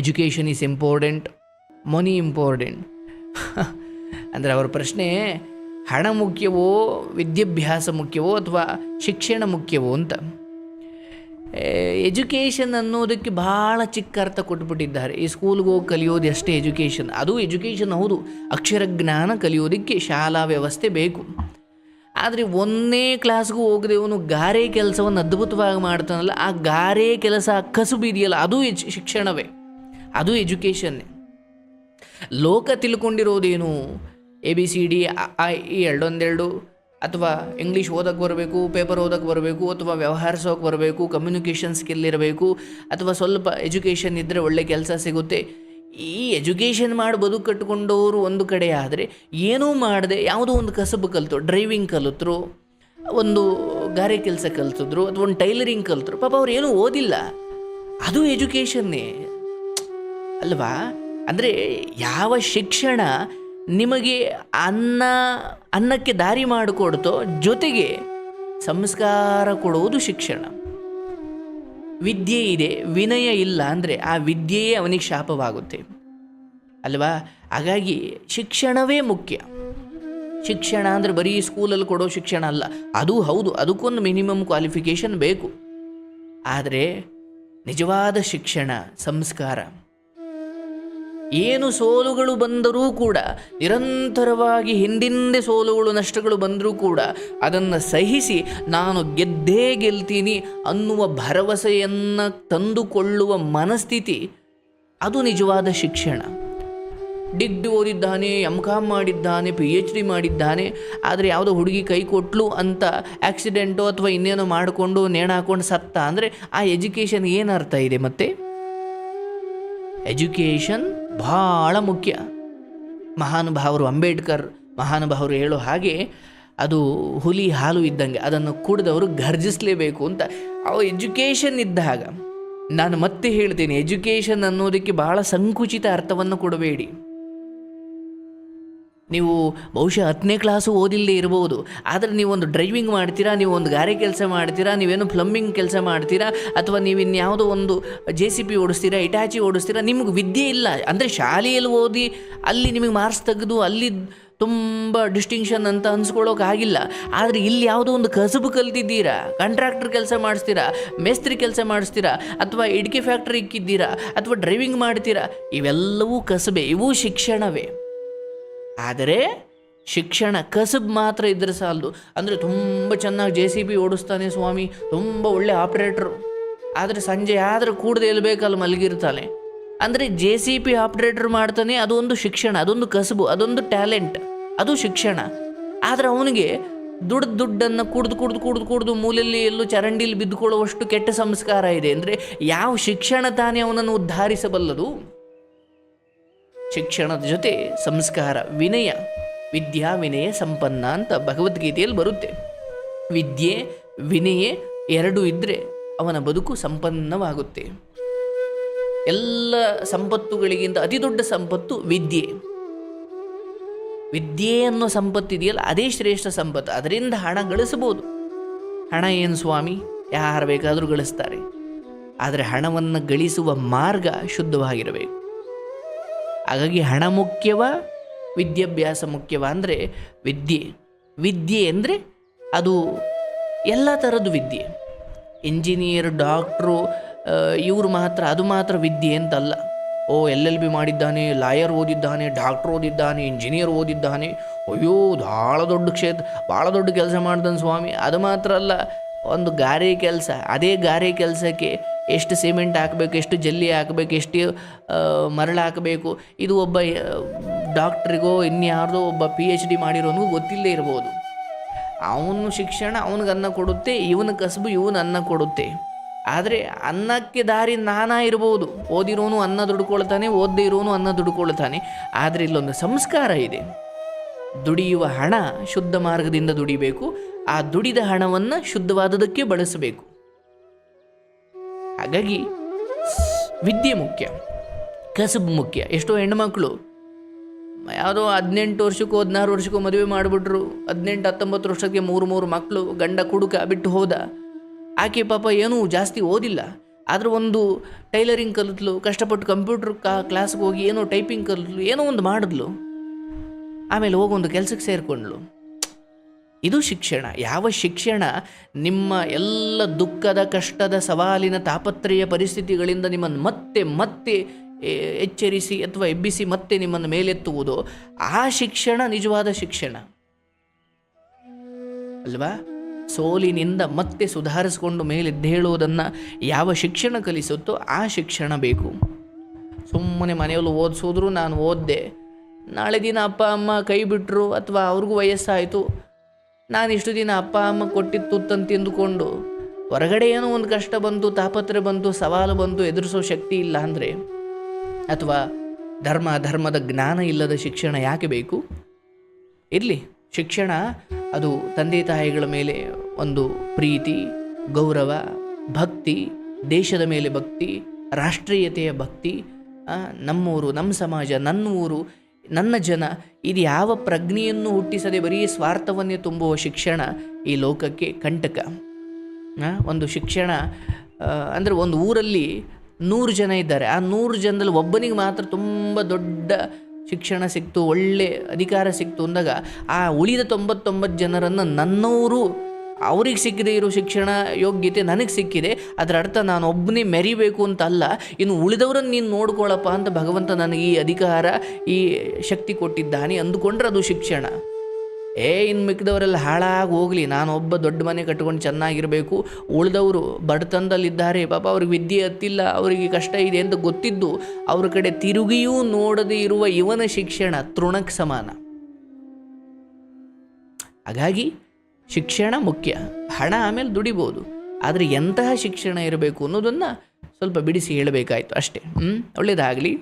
Education is important money important ಅಂದರೆ ಅವರ ಪ್ರಶ್ನೆ, ಹಣ ಮುಖ್ಯವೋ, ವಿದ್ಯಾಭ್ಯಾಸ ಮುಖ್ಯವೋ ಅಥವಾ ಶಿಕ್ಷಣ ಮುಖ್ಯವೋ ಅಂತ. ಎಜುಕೇಷನ್ ಅನ್ನೋದಕ್ಕೆ ಭಾಳ ಚಿಕ್ಕ ಅರ್ಥ ಕೊಟ್ಬಿಟ್ಟಿದ್ದಾರೆ. ಈ ಸ್ಕೂಲ್ಗೆ ಹೋಗಿ ಕಲಿಯೋದು ಅಷ್ಟೇ ಎಜುಕೇಷನ್ ಅದು ಎಜುಕೇಷನ್ ಹೌದು. ಅಕ್ಷರ ಜ್ಞಾನ ಕಲಿಯೋದಕ್ಕೆ ಶಾಲಾ ವ್ಯವಸ್ಥೆ ಬೇಕು. ಆದರೆ ಒಂದನೇ ಕ್ಲಾಸ್ಗೂ ಹೋಗದೆ ಅವನು ಗಾರೆ ಕೆಲಸವನ್ನು ಅದ್ಭುತವಾಗಿ ಮಾಡ್ತಾನಲ್ಲ, ಆ ಗಾರೆ ಕೆಲಸ ಕಸುಬು ಇದೆಯಲ್ಲ ಅದು ಶಿಕ್ಷಣವೇ. ಅದು ಎಜುಕೇಷನ್ನೇ ಲೋಕ ತಿಳ್ಕೊಂಡಿರೋದೇನು? ಎ ಬಿ ಸಿ ಡಿ ಈ ಎರಡೊಂದೆರಡು ಅಥವಾ ಇಂಗ್ಲೀಷ್ ಓದಕ್ಕೆ ಬರಬೇಕು ಪೇಪರ್ ಓದಕ್ಕೆ ಬರಬೇಕು, ಅಥವಾ ವ್ಯವಹರಿಸೋಕೆ ಬರಬೇಕು ಕಮ್ಯುನಿಕೇಷನ್ ಸ್ಕಿಲ್ ಇರಬೇಕು, ಅಥವಾ ಸ್ವಲ್ಪ ಎಜುಕೇಷನ್ ಇದ್ದರೆ ಒಳ್ಳೆ ಕೆಲಸ ಸಿಗುತ್ತೆ. ಈ ಎಜುಕೇಷನ್ ಮಾಡಿ ಬದುಕು ಕಟ್ಕೊಂಡವರು ಒಂದು ಕಡೆ ಆದರೆ ಏನೂ ಮಾಡದೆ ಯಾವುದೋ ಒಂದು ಕಸಬು ಕಲಿತು ಡ್ರೈವಿಂಗ್ ಕಲಿತರು, ಒಂದು ಗಾರೆ ಕೆಲಸ ಕಲಿತಿದ್ರು ಅಥವಾ ಒಂದು ಟೈಲರಿಂಗ್ ಕಲಿತರು, ಪಾಪ ಅವ್ರು ಏನೂ ಓದಿಲ್ಲ. ಅದು ಎಜುಕೇಷನ್ನೇ ಅಲ್ವಾ? ಅಂದರೆ ಯಾವ ಶಿಕ್ಷಣ ನಿಮಗೆ ಅನ್ನ, ಅನ್ನಕ್ಕೆ ದಾರಿ ಮಾಡಿಕೊಡ್ತೋ ಜೊತೆಗೆ ಸಂಸ್ಕಾರ ಕೊಡುವುದು ಶಿಕ್ಷಣ. ವಿದ್ಯೆ ಇದೆ, ವಿನಯ ಇಲ್ಲ ಅಂದರೆ ಆ ವಿದ್ಯೆಯೇ ಅವನಿಗೆ ಶಾಪವಾಗುತ್ತೆ. ಅಲ್ವಾ? ಹಾಗಾಗಿ ಶಿಕ್ಷಣವೇ ಮುಖ್ಯ. ಶಿಕ್ಷಣ ಅಂದರೆ ಬರೀ ಸ್ಕೂಲಲ್ಲಿ ಕೊಡೋ ಶಿಕ್ಷಣ ಅಲ್ಲ. ಅದು ಹೌದು, ಅದಕ್ಕೊಂದು ಮಿನಿಮಮ್ ಕ್ವಾಲಿಫಿಕೇಶನ್ ಬೇಕು. ಆದರೆ ನಿಜವಾದ ಶಿಕ್ಷಣ, ಸಂಸ್ಕಾರ. ಏನು ಸೋಲುಗಳು ಬಂದರೂ ಕೂಡ, ನಿರಂತರವಾಗಿ ಹಿಂದಿಂದೆ ಸೋಲುಗಳು, ನಷ್ಟಗಳು ಬಂದರೂ ಕೂಡ ಅದನ್ನು ಸಹಿಸಿ ನಾನು ಗೆದ್ದೇ ಗೆಲ್ತೀನಿ ಅನ್ನುವ ಭರವಸೆಯನ್ನು ತಂದುಕೊಳ್ಳುವ ಮನಸ್ಥಿತಿ, ಅದು ನಿಜವಾದ ಶಿಕ್ಷಣ. ಡಿಗ್ರಿ ಓದಿದ್ದಾನೆ ಎಂ ಕಾಮ್ ಮಾಡಿದ್ದಾನೆ ಪಿ ಎಚ್ ಡಿ ಮಾಡಿದ್ದಾನೆ, ಆದರೆ ಯಾವುದೋ ಹುಡುಗಿ ಕೈ ಕೊಟ್ಲು ಅಂತ ಆ್ಯಕ್ಸಿಡೆಂಟೋ ಅಥವಾ ಇನ್ನೇನೋ ಮಾಡಿಕೊಂಡು ನೇಣ ಹಾಕೊಂಡು ಸತ್ತ ಅಂದರೆ ಆ ಎಜುಕೇಷನ್ ಏನರ್ಥ ಇದೆ ಮತ್ತೆ? ಎಜುಕೇಷನ್ ಭಾಳ ಮುಖ್ಯ. ಮಹಾನುಭಾವರು ಅಂಬೇಡ್ಕರ್ ಮಹಾನುಭಾವರು ಹೇಳೋ ಹಾಗೆ ಅದು ಹುಲಿ ಹಾಲು ಇದ್ದಂಗೆ, ಅದನ್ನು ಕುಡಿದವರು ಗರ್ಜಿಸಲೇಬೇಕು ಅಂತ. ಅವ ಎಜುಕೇಷನ್ ಇದ್ದಾಗ ನಾನು ಮತ್ತೆ ಹೇಳ್ತೇನೆ, ಎಜುಕೇಷನ್ ಅನ್ನೋದಕ್ಕೆ ಬಹಳ ಸಂಕುಚಿತ ಅರ್ಥವನ್ನು ಕೊಡಬೇಡಿ. ನೀವು ಬಹುಶಃ ಹತ್ತನೇ ಕ್ಲಾಸು ಓದಿಲ್ಲದೆ ಇರ್ಬೋದು. ಆದರೆ ನೀವೊಂದು ಡ್ರೈವಿಂಗ್ ಮಾಡ್ತೀರಾ ನೀವು ಒಂದು ಗಾರೆ ಕೆಲಸ ಮಾಡ್ತೀರಾ, ನೀವೇನು ಪ್ಲಂಬಿಂಗ್ ಕೆಲಸ ಮಾಡ್ತೀರಾ, ಅಥವಾ ನೀವು ಇನ್ಯಾವುದೋ ಒಂದು ಜೆ ಸಿ ಪಿ ಓಡಿಸ್ತೀರಾ ಇಟಾಚಿ ಓಡಿಸ್ತೀರಾ, ನಿಮ್ಗೆ ವಿದ್ಯೆ ಇಲ್ಲ. ಅಂದರೆ ಶಾಲೆಯಲ್ಲಿ ಓದಿ ಅಲ್ಲಿ ನಿಮಗೆ ಮಾರ್ಕ್ಸ್ ತೆಗೆದು ಅಲ್ಲಿ ತುಂಬ ಡಿಸ್ಟಿಂಕ್ಷನ್ ಅಂತ ಅನ್ಸ್ಕೊಳ್ಳೋಕ್ಕಾಗಿಲ್ಲ ಆದರೆ ಇಲ್ಲಿ ಯಾವುದೋ ಒಂದು ಕಸಬು ಕಲ್ತಿದ್ದೀರಾ ಕಾಂಟ್ರಾಕ್ಟರ್ ಕೆಲಸ ಮಾಡಿಸ್ತೀರಾ, ಮೇಸ್ತ್ರಿ ಕೆಲಸ ಮಾಡಿಸ್ತೀರಾ, ಅಥವಾ ಇಡ್ಕೆ ಫ್ಯಾಕ್ಟ್ರಿ ಇಕ್ಕಿದ್ದೀರಾ, ಅಥವಾ ಡ್ರೈವಿಂಗ್ ಮಾಡ್ತೀರಾ, ಇವೆಲ್ಲವೂ ಕಸಬೆ, ಇವು ಶಿಕ್ಷಣವೇ. ಆದರೆ ಶಿಕ್ಷಣ ಕಸಬ್ ಮಾತ್ರ ಇದ್ರೆ ಸಾಲದು. ಅಂದರೆ ತುಂಬ ಚೆನ್ನಾಗಿ ಜೆ ಸಿ ಬಿ ಓಡಿಸ್ತಾನೆ ಸ್ವಾಮಿ. ತುಂಬ ಒಳ್ಳೆ ಆಪ್ರೇಟ್ರು ಆದರೆ ಸಂಜೆ ಆದರೆ ಕೂಡದೆ ಬೇಕಲ್ಲಿ ಮಲಗಿರ್ತಾನೆ. ಅಂದರೆ ಜೆ ಸಿ ಪಿ ಆಪ್ರೇಟ್ರ್ ಮಾಡ್ತಾನೆ ಅದೊಂದು ಶಿಕ್ಷಣ, ಅದೊಂದು ಕಸಬು, ಅದೊಂದು ಟ್ಯಾಲೆಂಟ್ ಅದು ಶಿಕ್ಷಣ. ಆದರೆ ಅವನಿಗೆ ದುಡ್ಡು ದುಡ್ಡನ್ನು ಕುಡ್ದು ಕುಡ್ದು ಕುಡ್ದು ಕುಡ್ದು ಮೂಲೆಯಲ್ಲಿ ಎಲ್ಲೂ ಚರಂಡಿಲಿ ಬಿದ್ದುಕೊಳ್ಳುವಷ್ಟು ಕೆಟ್ಟ ಸಂಸ್ಕಾರ ಇದೆ. ಅಂದರೆ ಯಾವ ಶಿಕ್ಷಣ ತಾನೇ ಅವನನ್ನು ಉದ್ಧಾರಿಸಬಲ್ಲದು? ಶಿಕ್ಷಣದ ಜೊತೆ ಸಂಸ್ಕಾರ, ವಿನಯ, ವಿದ್ಯಾ ವಿನಯ ಸಂಪನ್ನ ಅಂತ ಭಗವದ್ಗೀತೆಯಲ್ಲಿ ಬರುತ್ತೆ. ವಿದ್ಯೆ, ವಿನಯೆ ಎರಡೂ ಇದ್ದರೆ ಅವನ ಬದುಕು ಸಂಪನ್ನವಾಗುತ್ತೆ. ಎಲ್ಲ ಸಂಪತ್ತುಗಳಿಗಿಂತ ಅತಿ ದೊಡ್ಡ ಸಂಪತ್ತು ವಿದ್ಯೆ. ವಿದ್ಯೆ ಅನ್ನೋ ಸಂಪತ್ತಿದೆಯಲ್ಲ, ಅದೇ ಶ್ರೇಷ್ಠ ಸಂಪತ್ತು. ಅದರಿಂದ ಹಣ ಗಳಿಸಬಹುದು. ಹಣ ಏನು ಸ್ವಾಮಿ? ಯಾರು ಬೇಕಾದರೂ ಗಳಿಸ್ತಾರೆ. ಆದರೆ ಹಣವನ್ನು ಗಳಿಸುವ ಮಾರ್ಗ ಶುದ್ಧವಾಗಿರಬೇಕು. ಹಾಗಾಗಿ ಹಣ ಮುಖ್ಯವ, ವಿದ್ಯಾಭ್ಯಾಸ ಮುಖ್ಯವ ಅಂದರೆ ವಿದ್ಯೆ. ವಿದ್ಯೆ ಅಂದರೆ ಅದು ಎಲ್ಲ ಥರದ್ದು ವಿದ್ಯೆ. ಇಂಜಿನಿಯರ್, ಡಾಕ್ಟ್ರು ಇವರು ಮಾತ್ರ, ಅದು ಮಾತ್ರ ವಿದ್ಯೆ ಅಂತಲ್ಲ. ಓ, ಎಲ್ ಎಲ್ ಬಿ ಮಾಡಿದ್ದಾನೆ, ಲಾಯರ್ ಓದಿದ್ದಾನೆ, ಡಾಕ್ಟ್ರ್ ಓದಿದ್ದಾನೆ, ಇಂಜಿನಿಯರ್ ಓದಿದ್ದಾನೆ. ಅಯ್ಯೋ ಭಾಳ ದೊಡ್ಡ ಕ್ಷೇತ್ರ, ಭಾಳ ದೊಡ್ಡ ಕೆಲಸ ಮಾಡ್ದಾನೆ ಸ್ವಾಮಿ. ಅದು ಮಾತ್ರ ಅಲ್ಲ, ಒಂದು ಗಾರೆ ಕೆಲಸ. ಅದೇ ಗಾರೆ ಕೆಲಸಕ್ಕೆ ಎಷ್ಟು ಸಿಮೆಂಟ್ ಹಾಕಬೇಕು, ಎಷ್ಟು ಜಲ್ಲಿ ಹಾಕಬೇಕು, ಎಷ್ಟು ಮರಳು ಹಾಕಬೇಕು, ಇದು ಒಬ್ಬ ಡಾಕ್ಟ್ರಿಗೋ ಇನ್ಯಾರ್ದೋ ಒಬ್ಬ ಪಿ ಎಚ್ ಡಿ ಮಾಡಿರೋನು ಗೊತ್ತಿಲ್ಲದೇ ಇರ್ಬೋದು. ಅವನು ಶಿಕ್ಷಣ ಅವನಿಗೆ ಅನ್ನ ಕೊಡುತ್ತೆ, ಇವನ ಕಸಬು ಇವನು ಅನ್ನ ಕೊಡುತ್ತೆ. ಆದರೆ ಅನ್ನಕ್ಕೆ ದಾರಿ ನಾನಾ ಇರ್ಬೋದು. ಓದಿರೋನು ಅನ್ನ ದುಡ್ಕೊಳ್ತಾನೆ, ಓದದೇ ಇರೋನು ಅನ್ನ ದುಡ್ಕೊಳ್ತಾನೆ. ಆದರೆ ಇಲ್ಲೊಂದು ಸಂಸ್ಕಾರ ಇದೆ. ದುಡಿಯುವ ಹಣ ಶುದ್ಧ ಮಾರ್ಗದಿಂದ ದುಡಿಬೇಕು. ಆ ದುಡಿದ ಹಣವನ್ನು ಶುದ್ಧವಾದದಕ್ಕೆ ಬಳಸಬೇಕು. ಹಾಗಾಗಿ ವಿದ್ಯೆ ಮುಖ್ಯ, ಕಸಬು ಮುಖ್ಯ, ಎಷ್ಟೋ ಹೆಣ್ಮಕ್ಳು ಯಾವುದೋ ಹದಿನೆಂಟು ವರ್ಷಕ್ಕೂ, ಹದಿನಾರು ವರ್ಷಕ್ಕೂ ಮದುವೆ ಮಾಡಿಬಿಟ್ರು, ಹದಿನೆಂಟು, ಹತ್ತೊಂಬತ್ತು ವರ್ಷಕ್ಕೆ ಮೂರು ಮೂರು ಮಕ್ಕಳು ಗಂಡ ಕುಡುಕ ಬಿಟ್ಟು ಹೋದ. ಆಕೆ ಪಾಪ ಏನೂ ಜಾಸ್ತಿ ಓದಿಲ್ಲ, ಆದರೂ ಒಂದು ಟೈಲರಿಂಗ್ ಕಲಿತ್ಲು, ಕಷ್ಟಪಟ್ಟು ಕಂಪ್ಯೂಟ್ರ್ ಕಾ ಕ್ಲಾಸ್ಗೆ ಹೋಗಿ ಏನೋ ಟೈಪಿಂಗ್ ಕಲಿತ್ಲು, ಏನೋ ಒಂದು ಮಾಡಿದ್ಲು. ಆಮೇಲೆ ಹೋಗಿ ಒಂದು ಕೆಲಸಕ್ಕೆ ಸೇರಿಕೊಂಡ್ಳು. ಇದು ಶಿಕ್ಷಣ. ಯಾವ ಶಿಕ್ಷಣ? ನಿಮ್ಮ ಎಲ್ಲ ದುಃಖದ, ಕಷ್ಟದ, ಸವಾಲಿನ, ತಾಪತ್ರಯ ಪರಿಸ್ಥಿತಿಗಳಿಂದ ನಿಮ್ಮನ್ನು ಮತ್ತೆ ಮತ್ತೆ ಎಚ್ಚರಿಸಿ ಅಥವಾ ಎಬ್ಬಿಸಿ ಮತ್ತೆ ನಿಮ್ಮನ್ನು ಮೇಲೆತ್ತುವುದು ಆ ಶಿಕ್ಷಣ ನಿಜವಾದ ಶಿಕ್ಷಣ. ಅಲ್ವಾ? ಸೋಲಿನಿಂದ ಮತ್ತೆ ಸುಧಾರಿಸಿಕೊಂಡು ಮೇಲೆದ್ದೇಳುವುದನ್ನು ಯಾವ ಶಿಕ್ಷಣ ಕಲಿಸುತ್ತೋ ಆ ಶಿಕ್ಷಣ ಬೇಕು. ಸುಮ್ಮನೆ ಮನೆಯಲ್ಲಿ ಓದಿಸಿದ್ರು ನಾನು ಓದಿದೆ. ನಾಳೆ ದಿನ ಅಪ್ಪ, ಅಮ್ಮ ಕೈ ಬಿಟ್ಟರು ಅಥವಾ ಅವ್ರಿಗೂ ವಯಸ್ಸಾಯಿತು. ನಾನು ಇಷ್ಟು ದಿನ ಅಪ್ಪ, ಅಮ್ಮ ಕೊಟ್ಟಿದ್ದು ತುತ್ತಂತ ತಿಂದುಕೊಂಡು ಹೊರಗಡೆ ಏನೋ ಒಂದು ಕಷ್ಟ ಬಂತು, ತಾಪತ್ರ ಬಂತು, ಸವಾಲು ಬಂತು, ಎದುರಿಸೋ ಶಕ್ತಿ ಇಲ್ಲ ಅಂದರೆ ಅಥವಾ ಧರ್ಮ ಧರ್ಮದ ಜ್ಞಾನ ಇಲ್ಲದ ಶಿಕ್ಷಣ ಯಾಕೆ ಬೇಕು? ಇರಲಿ, ಶಿಕ್ಷಣ ಅದು ತಂದೆ ತಾಯಿಗಳ ಮೇಲೆ ಒಂದು ಪ್ರೀತಿ, ಗೌರವ, ಭಕ್ತಿ, ದೇಶದ ಮೇಲೆ ಭಕ್ತಿ, ರಾಷ್ಟ್ರೀಯತೆಯ ಭಕ್ತಿ ನಮ್ಮೂರು, ನಮ್ಮ ಸಮಾಜ ನನ್ನ ಊರು ನನ್ನ ಜನ, ಇದು ಯಾವ ಪ್ರಜ್ಞೆಯನ್ನು ಹುಟ್ಟಿಸದೆ ಬರೀ ಸ್ವಾರ್ಥವನ್ನೇ ತುಂಬುವ ಶಿಕ್ಷಣ ಈ ಲೋಕಕ್ಕೆ ಕಂಟಕ. ಒಂದು ಶಿಕ್ಷಣ ಅಂದರೆ ಒಂದು ಊರಲ್ಲಿ ನೂರು ಜನ ಇದ್ದಾರೆ. ಆ ನೂರು ಜನದಲ್ಲಿ ಒಬ್ಬನಿಗೆ ಮಾತ್ರ ತುಂಬ ದೊಡ್ಡ ಶಿಕ್ಷಣ ಸಿಕ್ತು, ಒಳ್ಳೆ ಅಧಿಕಾರ ಸಿಕ್ತು ಅಂದಾಗ ಆ ಉಳಿದ ತೊಂಬತ್ತೊಂಬತ್ತು ಜನರನ್ನು ನನ್ನವರು ಅವ್ರಿಗೆ ಸಿಕ್ಕದೇ ಇರೋ ಶಿಕ್ಷಣ ಯೋಗ್ಯತೆ ನನಗೆ ಸಿಕ್ಕಿದೆ. ಅದರ ಅರ್ಥ ನಾನು ಒಬ್ಬನೇ ಮೆರಿಬೇಕು ಅಂತ ಅಲ್ಲ ಇನ್ನು ಉಳಿದವರನ್ನು ನೀನು ನೋಡ್ಕೊಳ್ಳಪ್ಪ ಅಂತ ಭಗವಂತ ನನಗೆ ಈ ಅಧಿಕಾರ, ಈ ಶಕ್ತಿ ಕೊಟ್ಟಿದ್ದಾನೆ ಅಂದುಕೊಂಡ್ರೆ ಅದು ಶಿಕ್ಷಣ. ಏ, ಇನ್ನು ಮಿಕ್ಕಿದವರೆಲ್ಲ ಹಾಳಾಗಿ ಹೋಗಲಿ. ನಾನು ಒಬ್ಬ ದೊಡ್ಡ ಮನೆ ಕಟ್ಕೊಂಡು ಚೆನ್ನಾಗಿರಬೇಕು. ಉಳಿದವರು ಬಡತನದಲ್ಲಿದ್ದಾರೆ. ಪಾಪ ಅವ್ರಿಗೆ ವಿದ್ಯೆ ಹತ್ತಿಲ್ಲ. ಅವರಿಗೆ ಕಷ್ಟ ಇದೆ ಅಂತ ಗೊತ್ತಿದ್ದು ಅವ್ರ ಕಡೆ ತಿರುಗಿಯೂ ನೋಡದೇ ಇರುವ ಇವನ ಶಿಕ್ಷಣ ತೃಣಕ್ಕೆ ಸಮಾನ. ಹಾಗಾಗಿ ಶಿಕ್ಷಣ ಮುಖ್ಯ. ಹಣ ಆಮೇಲೆ ದುಡಿಬೋದು. ಆದರೆ ಎಂತಹ ಶಿಕ್ಷಣ ಇರಬೇಕು ಅನ್ನೋದನ್ನು ಸ್ವಲ್ಪ ಬಿಡಿಸಿ ಹೇಳಬೇಕಾಯಿತು ಅಷ್ಟೇ. ಹ್ಞೂ ಒಳ್ಳೆಯದಾಗಲಿ